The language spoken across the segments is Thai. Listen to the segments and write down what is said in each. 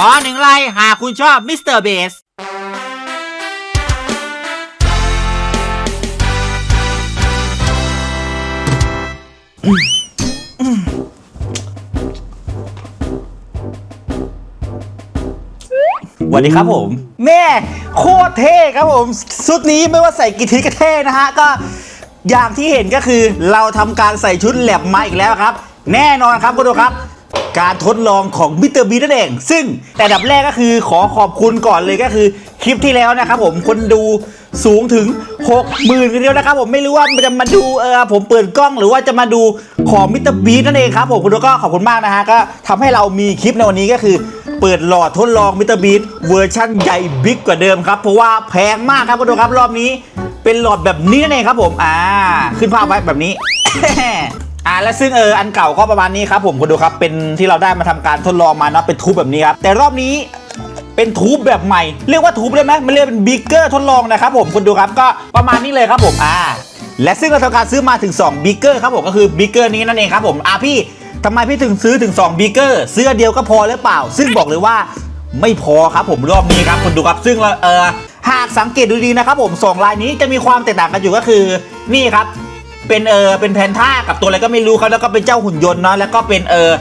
ขอหนึ่งไลค์หากคุณชอบมิสเตอร์เบสสวัสดีครับผม แม่โคตรเท่ครับผมชุดนี้ไม่ว่าใส่กี่ทีก็เท่นะฮะ ก็อย่างที่เห็นก็คือเราทำการใส่ชุดแลบมาอีกแล้วครับ แน่นอนครับคุณผู้ชมครับ การทดลองของมิสเตอร์บีนั่นเอง ซึ่งแต่ดับแรกก็คือขอขอบคุณก่อนเลยก็คือคลิปที่แล้วนะครับผมคนดูสูงถึง 6 0,000กันเดียวนะครับผมไม่รู้ว่ามันจะมาดูเออผมเปิดกล้องหรือว่าจะมาดูของมิสเตอร์บีนั่นเองครับผมคุณดูก็ขอบคุณมากนะฮะก็ทำให้เรามีคลิปในวันนี้ก็คือเปิดหลอดทดลองมิสเตอร์บีเวอร์ชั่นใหญ่บิ๊กกว่าเดิมครับ เพราะว่าแพงมากครับคุณดูครับรอบนี้ เป็นหลอดแบบนี้นั่นเองครับผม อ่า ขึ้นภาพไว้แบบนี้ อ่าและซึ่งเอออันเก่าก็ประมาณนี้ครับผมคุณดูครับเป็นที่เราได้มาทำการทดลองมาเนาะเป็นทูบแบบนี้ครับแต่รอบนี้เป็นทูบแบบใหม่ เรียกว่าทูบได้ไหมมันเรียกเป็นบิ๊กเกอร์ทดลองนะครับผมคุณดูครับก็ประมาณนี้เลยครับผมอ่าและซึ่งเราทำการซื้อมาถึง2บิ๊กเกอร์ครับผมก็คือบิ๊กเกอร์นี้นั่นเองครับผมอ่าพี่ทำไมพี่ถึงซื้อถึง2บิ๊กเกอร์ซื้อเดียวก็พอหรือเปล่า ซึ่งบอกเลยว่าไม่พอครับผมรอบนี้ครับคุณดูครับซึ่งเราเออหากสังเกตดูดีนะครับผมสองลายนี้จะมีความแตกต่างกันอยู่ก็คือนี่ครับ เป็นเออเป็นแพนท่ากับตัวอะไรก็ไม่รู้ครับแล้วก็เป็นเจ้าหุ่นยนต์เนาะแล้วก็เป็นเออ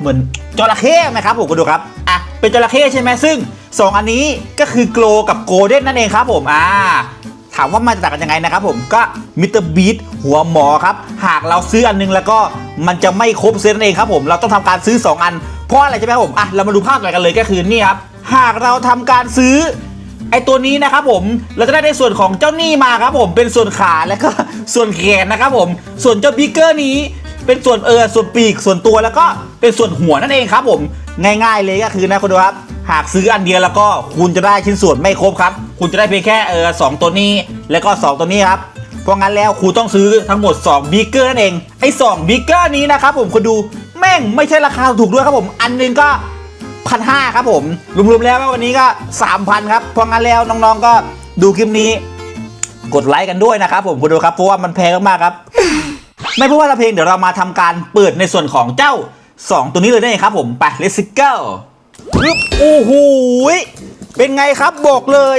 เหมือนจระเข้ไหมครับผมคุณดูครับอะเป็นจระเข้ใช่ไหมซึ่งสองอันนี้ก็คือโกลกับโกลเด้นนั่นเองครับผมอ่าถามว่ามันจะต่างกันยังไงนะครับผมก็มิสเตอร์บีทหัวหมอครับ หากเราซื้ออันนึงแล้วก็มันจะไม่ครบเซตนั่นเองครับผมเราต้องทำการซื้อ 2 อัน เพราะอะไรใช่ไหมครับผมอะเรามาดูภาพอะไรกันเลยก็คือนี่ครับหากเราทำการซื้อ ไอตัวนี้นะครับผมเราจะได้ในส่วนของเจ้านี่มาครับผมเป็นส่วนขาแล้วก็ส่วนแขนนะครับผมส่วนเจ้าบิ๊กเกอร์นี้เป็นส่วนเออส่วนปีกส่วนตัวแล้วก็เป็นส่วนหัวนั่นเองครับผมง่ายๆเลยก็คือนะคุณดูครับหากซื้ออันเดียวแล้วก็คุณจะได้ชิ้นส่วนไม่ครบครับ คุณจะได้เพียงแค่เออสองตัวนี้ แล้วก็สองตัวนี้ครับเพราะงั้นแล้วคุณต้องซื้อทั้งหมด2บิ๊กเกอร์นั่นเองไอ้2บิ๊กเกอร์นี้นะครับผมคุณดูแม่งไม่ใช่ราคาถูกด้วยครับผม อันหนึงก็ พันห้าครับผมรวมๆแล้ววันนี้ก็ 3,000 ครับ เพราะงั้นแล้วน้องๆก็ดูคลิปนี้ กดไลค์กันด้วยนะครับผมคุณดูครับเพราะว่ามันแพงมากๆครับ ไม่พูดว่าละเพลงเดี๋ยวเรามาทำการเปิดในส่วนของเจ้า 2 ตัวนี้เลยได้ครับผมไป let's go ปึ๊บโอ้โหยเป็นไงครับบอกเลย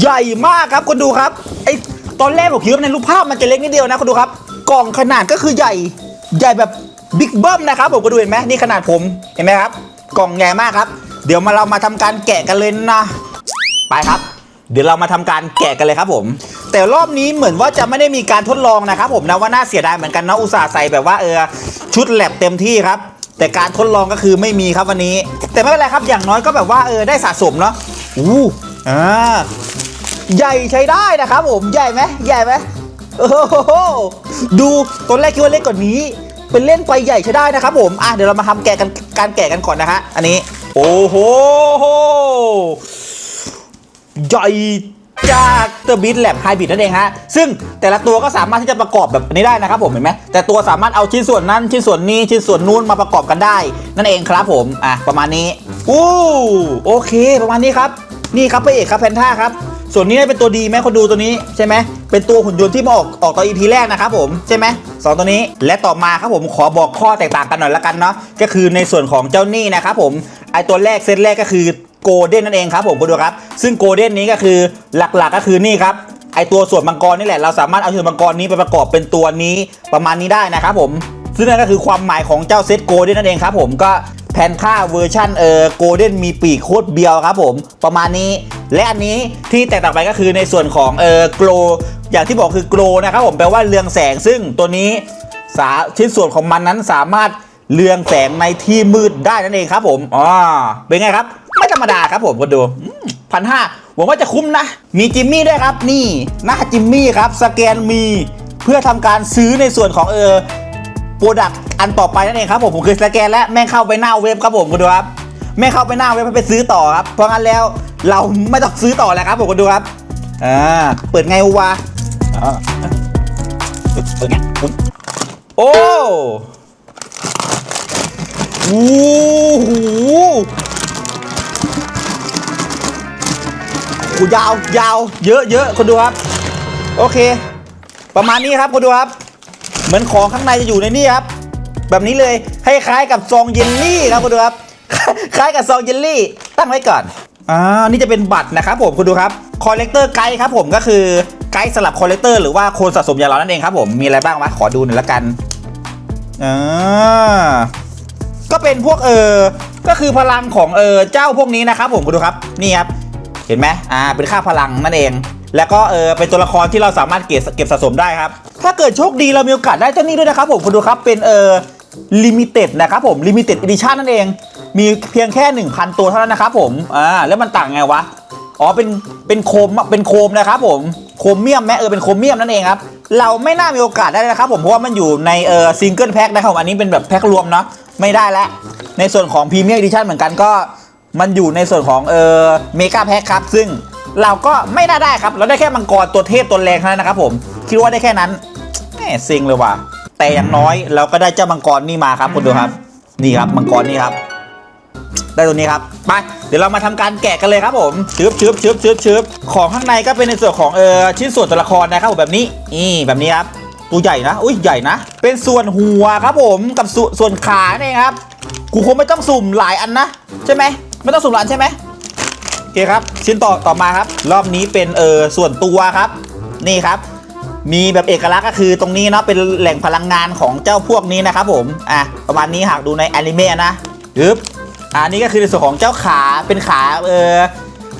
ใหญ่มากครับคุณดูครับไอตอนแรกผมคิดว่าในรูปภาพมันจะเล็กนิดเดียวนะคุณดูครับ กล่องขนาดก็คือใหญ่ใหญ่แบบบิ๊กเบิ้มนะครับผมก็ดูเห็นไหมนี่ขนาดผมเห็นไหมครับ กล่องใหญ่มากครับ เดี๋ยวมาเรามาทำการแกะกันเลยนะ ไปครับ เดี๋ยวเรามาทำการแกะกันเลยครับผม แต่รอบนี้เหมือนว่าจะไม่ได้มีการทดลองนะครับผมนะว่าน่าเสียดายเหมือนกันนะอุตส่าห์ใส่แบบว่าเออชุดแลบเต็มที่ครับ แต่การทดลองก็คือไม่มีครับวันนี้ แต่ไม่เป็นไรครับอย่างน้อยก็แบบว่าเออได้สะสมเนาะอู้อ่าใหญ่ใช้ได้นะครับผมใหญ่ไหมใหญ่ไหมโอ้โหดูตอนแรกคิดว่าเล็กกว่านี้ เป็นเล่นไปใหญ่ใช้ได้นะครับผมอะเดี๋ยวเรามาทำแกะกันการแกะกันก่อนนะฮะอันนี้ โอ้โหใหญ่จากเตอร์บิทแลบไฮบริดนั่นเองฮะ ซึ่งแต่ละตัวก็สามารถที่จะประกอบแบบนี้ได้นะครับผมเห็นไหมแต่ตัวสามารถเอาชิ้นส่วนนั้นชิ้นส่วนนี้ชิ้นส่วนนู้นมาประกอบกันได้ นั่นเองครับผม อะ ประมาณนี้อู้โอเค ประมาณนี้ครับ นี่ครับพระเอกครับแพนท่าครับ ส่วนนี้เป็นตัวดีไหมคนดูตัวนี้ใช่ไหมเป็นตัวหุ่นยนต์ที่มาออกออกตอนอีพีแรกนะครับผมใช่ไหมสองตัวนี้และต่อมาครับผมขอบอกข้อแตกต่างกันหน่อยละกันเนาะก็คือในส่วนของเจ้านี่นะครับผมไอตัวแรกเซตแรกก็คือโกลเด้นนั่นเองครับผมคุณดูครับ ซึ่งโกลเด้นนี้ก็คือหลักๆก็คือนี่ครับไอตัวส่วนมังกรนี่แหละเราสามารถเอาส่วนมังกรนี้ไปประกอบเป็นตัวนี้ประมาณนี้ได้นะครับผมซึ่งนั่นก็คือความหมายของเจ้าเซตโกลเด้นนั่นเองครับผมก็ แพนค่าเวอร์ชันเออโกลเด้นมีปีกโคตรเบียวครับผมประมาณนี้ และอันนี้ที่แตกต่างไปก็คือในส่วนของเออโกลอย่างที่บอกคือโกลนะครับผมแปลว่าเรืองแสงซึ่งตัวนี้สาชิ้นส่วนของมันนั้นสามารถเรืองแสงในที่มืดได้นั่นเองครับผมอ๋อเป็นไงครับ ไม่ธรรมดาครับผมก็ดูพันห้าหวังว่าจะคุ้มนะ มีจิมมี่ด้วยครับนี่หน้าจิมมี่ครับสแกนมีเพื่อทำการซื้อในส่วนของเออ โปรดักต์อันต่อไปนั่นเองครับผมผมเคยสแกนแล้วแม่งเข้าไปหน้าเว็บครับผมคุณดูครับแม่งเข้าไปหน้าเว็บไปซื้อต่อครับเพราะงั้นแล้วเราไม่ต้องซื้อต่อแล้วครับผมคุณดูครับอ่าเปิดไงวะอ่าเปิดเปิดไงโอ้โอ้โหยาวยาวเยอะเยอะคุณดูครับ โอเค ประมาณนี้ครับคุณดูครับ เหมือนของข้างในจะอยู่ในนี่ครับ แบบนี้เลยให้คล้ายกับซองเยลลี่ครับคุณดูครับ คล้ายกับซองเยลลี่ ตั้งไว้ก่อนอ่านี่จะเป็นบัตรนะครับผมคุณดูครับคอลเลกเตอร์ไกด์ครับผมก็คือไกด์สำหรับคอลเลกเตอร์หรือว่าคนสะสมอย่างเรานั่นเองครับผมมีอะไรบ้างวะขอดูหน่อยละกันอ่าก็เป็นพวกเออก็คือพลังของเออเจ้าพวกนี้นะครับผมคุณดูครับนี่ครับเห็นไหมอ่าเป็นค่าพลังนั่นเอง แล้วก็เออเป็นตัวละครที่เราสามารถเก็บเก็บสะสมได้ครับ ถ้าเกิดโชคดีเรามีโอกาสได้เจ้านี้ด้วยนะครับผมคุณดูครับเป็นเออลิมิเต็ดนะครับผมลิมิเต็ดอีดิชั่นนั่นเอง มีเพียงแค่ 1,000 ตัวเท่านั้นนะครับผมอ่าแล้วมันต่างไงวะอ๋อเป็นเป็นโคมเป็นโคมนะครับผมโคมเมียมแม้เออเป็นโคมเมียมนั่นเองครับเราไม่น่ามีโอกาสได้นะครับผมเพราะว่ามันอยู่ในเออซิงเกิลแพ็คนะครับผมอันนี้เป็นแบบแพ็ครวมเนาะไม่ได้แล้วในส่วนของพรีเมียมอีดิชั่นเหมือนกันก็ มันอยู่ในส่วนของเออเมกาแพ็คครับ ซึ่งเราก็ไม่น่าได้ครับ เราได้แค่มังกรตัวเทพตัวแรงเท่านั้นนะครับผมคิดว่าได้แค่นั้น แหมซิงเลยว่ะ แต่อย่างน้อยเราก็ได้เจ้ามังกรนี่มาครับคุณดูครับ นี่ครับมังกรนี่ครับ ได้ตัวนี้ครับ ไป เดี๋ยวเรามาทำการแกะกันเลยครับผมชึบชึบชึบชึบชึบของข้างในก็เป็นในส่วนของเออชิ้นส่วนตัวละครนะครับผมแบบนี้ นี่แบบนี้ครับ ตัวใหญ่นะ อุ้ยใหญ่นะ เป็นส่วนหัวครับผม กับสส่วนขาเนี่ยครับ กูคงไม่ต้องสุ่มหลายอันนะ ใช่ไหม ไม่ต้องสุ่มหลายอันใช่ไหมโอเคครับ ชิ้นต่อต่อมาครับ รอบนี้เป็นเออส่วนตัวครับ นี่ครับ มีแบบเอกลักษณ์ก็คือตรงนี้เนาะเป็นแหล่งพลังงานของเจ้าพวกนี้นะครับผมอะประมาณนี้หากดูในแอนิเมะนะยึบอ่านี่ก็คือในส่วนของเจ้าขาเป็นขาเออ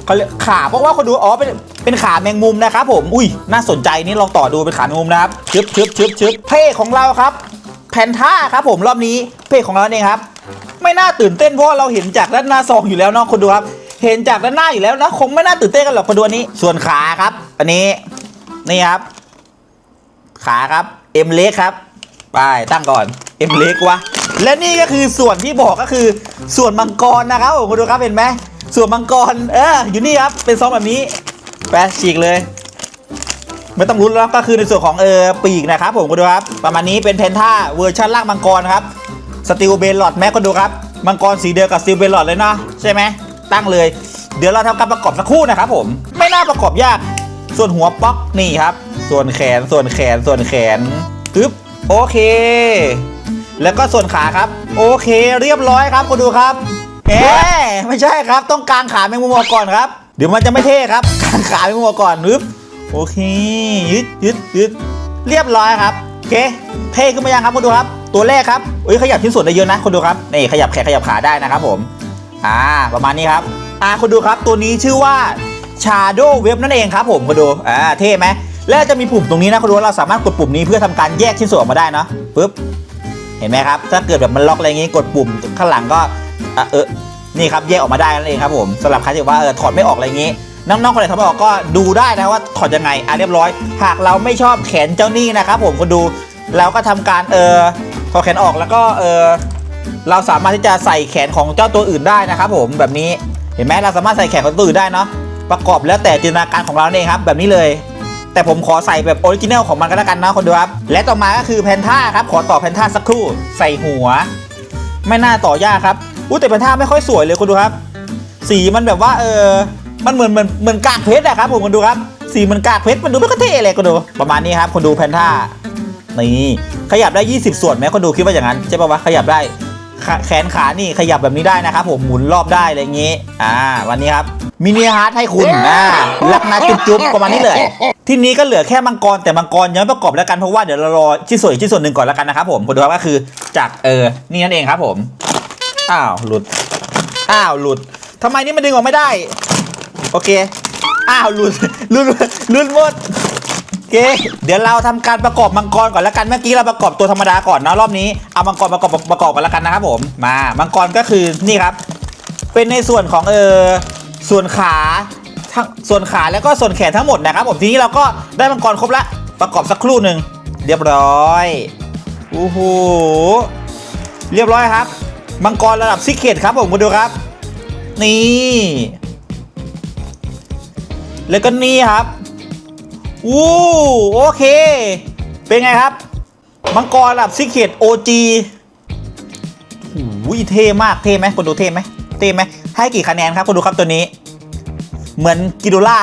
เขาขาเพราะว่าคนดูอ๋อเป็นเป็นขาแมงมุมนะครับผมอุ้ยน่าสนใจนี่ลองต่อดูเป็นขาแมงมุมนะครับชึบชึบชึบชึบเพ่ของเราครับแพนท่าครับผมรอบนี้เพ่ของเราเนี่ยครับ ไม่น่าตื่นเต้นเพราะเราเห็นจากด้านหน้าซองอยู่แล้วเนาะคนดูครับ เห็นจากด้านหน้าอยู่แล้วนะคงไม่น่าตื่นเต้นกันหรอกคนดูอันนี้ส่วนขาครับ อันนี้นี่ครับ ขาครับเอ็มเล็กครับไปตั้งก่อนเอ็มเล็กวะและนี่ก็คือส่วนที่บอกก็คือส่วนมังกรนะครับผมคุณดูครับเห็นไหมส่วนมังกรเอออยู่นี่ครับเป็นซองแบบนี้ไปฉีกเลยไม่ต้องรุ้นแล้วก็คือในส่วนของเออปีกนะครับผมคุณดูครับ ประมาณนี้เป็นเพนท่าเวอร์ชันล่างมังกรครับสติลเบลลอดแม็กก็ดูครับมังกรสีเดียวกับสติลเบลลอดเลยเนาะใช่ไหมตั้งเลย เดี๋ยวเราทำการประกอบสักครู่นะครับผมไม่น่าประกอบยาก ส่วนหัวป๊อกนี่ครับ ส่วนแขนส่วนแขนส่วนแขนปึ๊บโอเค แล้วก็ส่วนขาครับ โอเคเรียบร้อยครับคุณดูครับแหมไม่ใช่ครับ ต้องกางขาแมงมุมออกก่อนครับ เดี๋ยวมันจะไม่เท่ครับกางขาแมงมุมออกก่อนปึ๊บโอเคยึดยึดยึดเรียบร้อยครับโอเคเท่ขึ้นมายังครับคุณดูครับ ตัวแรกครับเอ้ยขยับชิ้นส่วนได้เยอะนะคุณดูครับนี่ขยับแขนขยับขาได้นะครับผม อ่าประมาณนี้ครับอ่าคุณดูครับตัวนี้ชื่อว่า Shadow Web นั่นเองครับผมคุณดูอ่าเท่ไหมแล้วจะมีปุ่มตรงนี้นะคุณดูว่าเราสามารถกดปุ่มนี้เพื่อทำการแยกชิ้นส่วนออกมาได้เนาะปึ๊บเห็นไหมครับ ถ้าเกิดแบบมันล็อกอะไรอย่างงี้กดปุ่มข้างหลังก็อะเออนี่ครับแยกออกมาได้นั่นเองครับผมสำหรับใครที่ว่าเออถอดไม่ออกอะไรอย่างงี้น้องๆคนไหนถอดไม่ออกก็ดูได้นะว่าถอดยังไงอะเรียบร้อย หากเราไม่ชอบแขนเจ้านี่นะครับผมคุณดูเราก็ทำการเออถอดแขนออกแล้วก็เออเราสามารถที่จะใส่แขนของเจ้าตัวอื่นได้นะครับผมแบบนี้เห็นไหมเราสามารถใส่แขนของตัวอื่นได้เนาะ ประกอบแล้วแต่จินตนาการของเราเองครับแบบนี้เลย แต่ผมขอใส่แบบออริจินัลของมันก็แล้วกันนะคนดูครับ และต่อมาก็คือแพนท่าครับขอต่อแพนท่าสักครู่ใส่หัว ไม่น่าต่อยากครับอู้แต่แพนท่าไม่ค่อยสวยเลยคุณดูครับ สีมันแบบว่าเออมันเหมือนเหมือนเหมือนกากเพชรอะครับผมคุณดูครับ สีมันกากเพชรมันดูไม่ค่อยเท่เลยคุณดูประมาณนี้ครับคุณดูแพนท่านี่ขยับได้ 20 ส่วนไหมคุณดูคิดว่าอย่างนั้นใช่ป่าวะขยับได้ แขนขานี่ขยับแบบนี้ได้นะครับผมหมุนรอบได้อะไรอย่างงี้ อ่า วันนี้ครับมินิฮาร์ทให้คุณนะรักนะจุ๊บจุ๊บประมาณนี้เลย ทีนี้ก็เหลือแค่มังกรแต่มังกรยังไม่ประกอบแล้วกันเพราะว่าเดี๋ยวเรารอชิ้นส่วนอีกชิ้นส่วนหนึ่งก่อนแล้วกันนะครับผมผมดูครับก็คือจากเออนี่นั่นเองครับผมอ้าวหลุดอ้าวหลุดทำไมนี่มันดึงออกไม่ได้ โอเค อ้าวหลุดหลุดหลุดหมดโอ เคเดี๋ยวเราทำการประกอบมังกรก่อนแล้วกันเมื่อกี้เราประกอบตัวธรรมดาก่อนเนะรอบนี้เอามังกรประกอบประกอบกันแล้วกันนะครับผมมามังกรก็คือนี่ครับ เป็นในส่วนของเออส่วนขาทั้งส่วนขาแล้วก็ส่วนแขนทั้งหมดนะครับผมทีนี้เราก็ได้มังกรครบละประกอบสักครู่หนึ่งเรียบร้อยโอ้โหเรียบร้อยครับมังกรระดับซิกเก็ตครับผมคุณดูครับ นี่ แล้วก็นี่ครับ อู้โอเค เป็นไงครับ มังกรระดับซิกเก็ตโอจีหูยเท่มากเท่ไหมคนดูเท่ไหมเท่ไหมให้กี่คะแนนครับคนดูครับตัวนี้ เหมือนกิโดล่า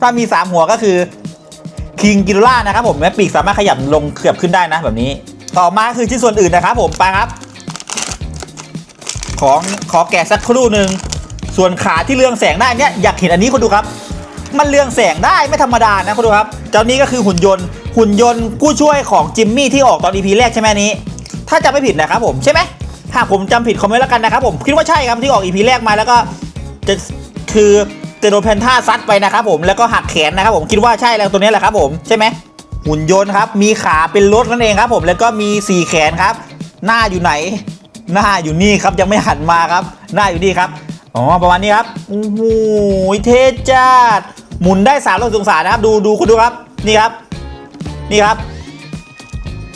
ถ้ามี 3 หัวก็คือคิงกิโดล่านะครับผมแม้ปีกสามารถขยับลงขยับขึ้นได้นะแบบนี้ ต่อมาคือชิ้นส่วนอื่นนะครับผมไปครับของขอแกะสักครู่หนึ่งส่วนขาที่เรืองแสงได้เนี่ยอยากเห็นอันนี้คนดูครับ มันเรืองแสงได้ไม่ธรรมดานะคุณดูครับ เจ้านี้ก็คือหุ่นยนต์ หุ่นยนต์กู้ช่วยของจิมมี่ที่ออกตอน EP แรกใช่ไหมนี้ ถ้าจำไม่ผิดนะครับผมใช่ไหมถ้าผมจำผิดคอมเมนต์แล้วกันนะครับผมคิดว่าใช่ครับที่ออก EP แรกมาแล้วก็จะคือจะโดนแพนท่าซัดไปนะครับผมแล้วก็หักแขนนะครับผมคิดว่าใช่แล้วตัวนี้แหละครับผมใช่ไหมหุ่นยนต์ครับมีขาเป็นรถนั่นเองครับผมแล้วก็มีสี่แขนครับ หน้าอยู่ไหน หน้าอยู่นี่ครับยังไม่หันมาครับ หน้าอยู่นี่ครับอ๋อประมาณนี้ครับโอ้โหเท่จัด หมุนได้3ามร้อยองศานะครับ ดูดูคุณดูครับ นี่ครับ นี่ครับ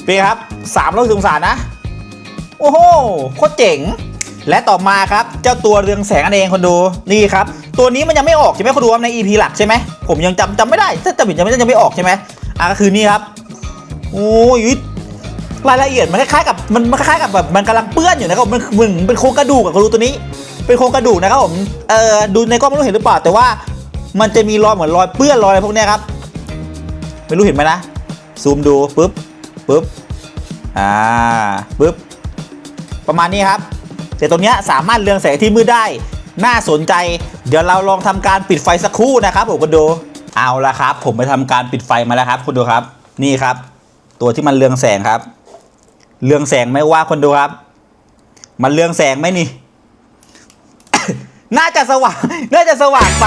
เป็นครับ3ามร้อยองศานะ โอ้โหโคตรเจ๋ง และต่อมาครับ เจ้าตัวเรืองแสงนั่นเองคนดูนี่ครับ ตัวนี้มันยังไม่ออกใช่ไหมคนดูครับใน EP หลักใช่ไหมผมยังจำจำไม่ได้ถ้าจำผิดจำไม่ได้ยังไม่ออกใช่ไหมอะก็คือนี่ครับโอ้ยรายละเอียดมันคล้ายๆกับมันมันคล้ายๆกับแบบมันกำลังเปื้อนอยู่นะครับมันมันเป็นโครงกระดูกอะคนดูตัวนี้ เป็นโครงกระดูกนะครับผมเออดูในกล้องไม่รู้เห็นหรือเปล่าแต่ว่า มันจะมีรอยเหมือนรอยเปื้อนรอยอะไรพวกนี้ครับ ไม่รู้เห็นไหมนะ ซูมดูปุ๊บปุ๊บอ่าปุ๊บประมาณนี้ครับ แต่ตรงนี้สามารถเรืองแสงที่มืดได้ น่าสนใจ เดี๋ยวเราลองทำการปิดไฟสักครู่นะครับผมคุณดูเอาละครับ ผมไปทำการปิดไฟมาแล้วครับ คุณดูครับ นี่ครับ ตัวที่มันเรืองแสงครับ เรืองแสงไม่ว่าคนดูครับ มันเรืองแสงไหมนี่ น่าจะสว่าง น่าจะสว่างไป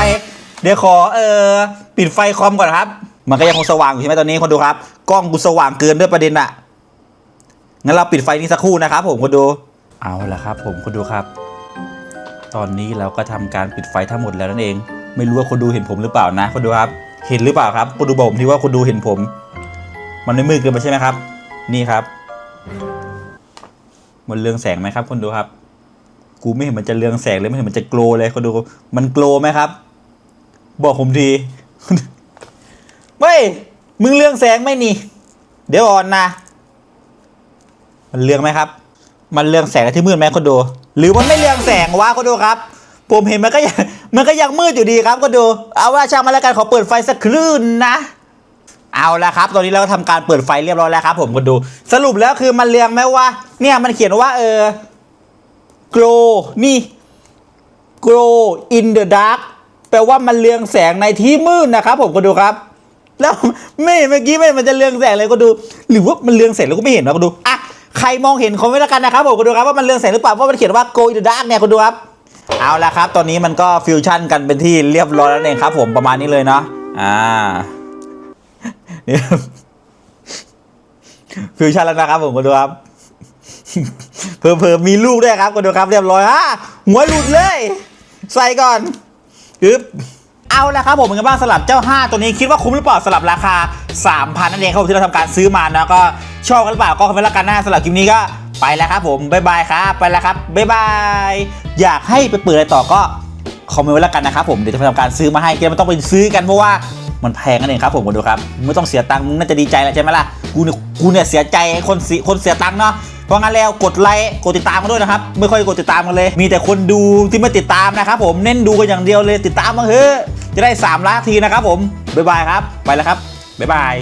เดี๋ยวขอเออปิดไฟคอมก่อนครับ มันก็ยังคงสว่างอยู่ใช่ไหมตอนนี้คนดูครับ กล้องกูสว่างเกินด้วยประเด็นอะงั้นเราปิดไฟนี้สักครู่นะครับ ผมคุณดู เอาละครับ ผมคุณดูครับ ตอนนี้เราก็ทำการปิดไฟทั้งหมดแล้วนั่นเอง ไม่รู้ว่าคนดูเห็นผมหรือเปล่านะคุณดูครับ เห็นหรือเปล่าครับคุณดูบอกผมที่ว่าคุณดูเห็นผม มันไม่มืดเกินไปใช่ไหมครับ นี่ครับมันเรืองแสงไหมครับคุณดูครับ กูไม่เห็นมันจะเรืองแสงเลยไม่เห็นมันจะโกลเลยคุณดู มันโกลไหมครับ บอกผมทีเฮ้ยมึงเรื่องแสงไหมนี่ เดี๋ยวอ่อนนะ มันเรืองไหมครับ มันเรืองแสงที่มืดไหมคนดู หรือมันไม่เรืองแสงวะคนดูครับ ผมเห็นมันก็ยังมันก็ยังมืดอยู่ดีครับคนดู เอาว่าช่างมาแล้วกันขอเปิดไฟสักคลื่นนะเอาละครับ ตอนนี้เราก็ทำการเปิดไฟเรียบร้อยแล้วครับผมคนดู สรุปแล้วคือมันเรืองไหมว่าเนี่ยมันเขียนว่าเออ grow นี่ grow in the dark ลว่ามันเรืองแสงในที่มืดนะครับ ผมคนดูครับ แล้วไม่เมื่อกี้ไม่มันจะเรืองแสงเลยก็ดู หรือว่ามันเรืองแสงแล้วก็ไม่เห็นนะก็ดูอะใครมองเห็นคอมเมนต์ล้วกันนะครับผมก็ดูครับว่ามันเรืองแสงหรือเปล่าเพราะมันเขียนว่า go in the dark เนี่ยก็ดูครับ เอาละครับ ตอนนี้มันก็ฟิวชั่นกันเป็นที่เรียบร้อยแล้วเองครับ ผมประมาณนี้เลยเนาะอ่าเนี่ยฟิวชั่นแล้วนะครับผมก็ดูครับเพิ่มเพิ่มมีลูกด้วยครับก็ดูครับเรียบร้อยอะหัวหลุดเลย ใส่ก่อน อึ๊บเอาละครับผมเป็นไงบ้างสำหรับเจ้า 5 ตัวนี้คิดว่าคุ้มหรือเปล่าสำหรับราคา 3,000 นั่นเองครับผมที่เราทำการซื้อมานะก็ชอบกันหรือเปล่าก็คอมเมนต์ละกันนะสำหรับคลิปนี้ก็ไปแล้วครับผมบ๊ายบายครับไปแล้วครับบ๊ายบายอยากให้ไปเปิดอะไรต่อก็คอมเมนต์ไว้ละกันนะครับผมเดี๋ยวจะทำการซื้อมาให้เกมไม่ต้องไปซื้อกันเพราะว่ามันแพงนั่นเองครับผมมาดูครับไม่ต้องเสียตังค์มึงน่าจะดีใจแล้วใช่ไหมล่ะกูเนี่ยกูเนี่ยเสียใจคนเสียคนเสียตังค์เนาะ เพราะงั้นแล้วกดไลค์กดติดตามกันด้วยนะครับ ไม่ค่อยกดติดตามกันเลย มีแต่คนดูที่ไม่ติดตามนะครับผมเน้นดูกันอย่างเดียวเลยติดตามมาเถอจะได้3ล้านทีนะครับผมบ๊ายบายครับไปแล้วครับบ๊ายบาย